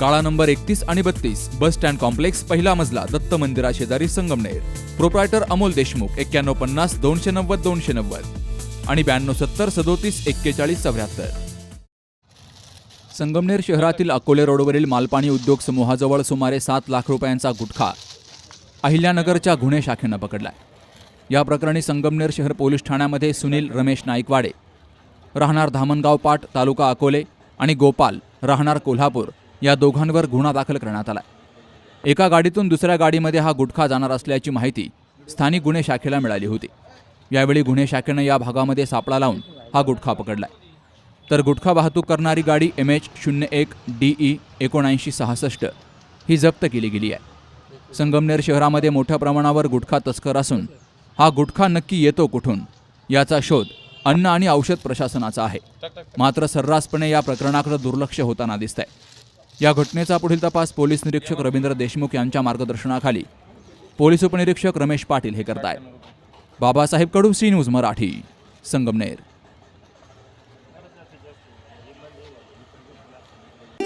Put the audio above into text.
काळा नंबर एकतीस आणि बत्तीस बस स्टँड कॉम्प्लेक्स पहिला मजला दत्त मंदिरा शेजारी संगमनेर. प्रोप्रायटर अमोल देशमुख एक्क्याण्णव पन्नास दोनशे नव्वद दोनशे नव्वद. आणि ब्याण्णव सत्तर सदोतीस एक्केचाळीस चौऱ्याहत्तर. संगमनेर शहरातील अकोले रोडवरील मालपाणी उद्योग समूहाजवळ सुमारे सात लाख रुपयांचा गुटखा अहिल्यानगरच्या गुन्हे शाखेनं पकडलाय. या प्रकरणी संगमनेर शहर पोलीस ठाण्यामध्ये सुनील रमेश नाईकवाडे राहणार धामणगाव पाट तालुका अकोले आणि गोपाल राहणार कोल्हापूर या दोघांवर गुन्हा दाखल करण्यात आला एका गाडीतून दुसऱ्या गाडीमध्ये हा गुटखा जाणार असल्याची माहिती स्थानिक गुन्हे शाखेला मिळाली होती. यावेळी गुन्हे शाखेनं या भागामध्ये सापळा लावून हा गुटखा पकडलाय. तर गुटखा वाहतूक करणारी गाडी एम एच शून्य एक डी ई एकोणऐंशी सहासष्ट ही जप्त केली गेली आहे. संगमनेर शहरामध्ये मोठ्या प्रमाणावर गुटखा तस्कर असून हा गुटखा नक्की येतो कुठून याचा शोध अन्न आणि औषध प्रशासनाचा आहे. मात्र सर्रासपणे या प्रकरणाकडे दुर्लक्ष होताना दिसत आहे या घटनेचा पुढील तपास पोलीस निरीक्षक रवींद्र देशमुख यांच्या मार्गदर्शनाखाली. पोलीस उपनिरीक्षक रमेश पाटील हे करतायत. Babasaheb Kadu C news Marathi Sangamner.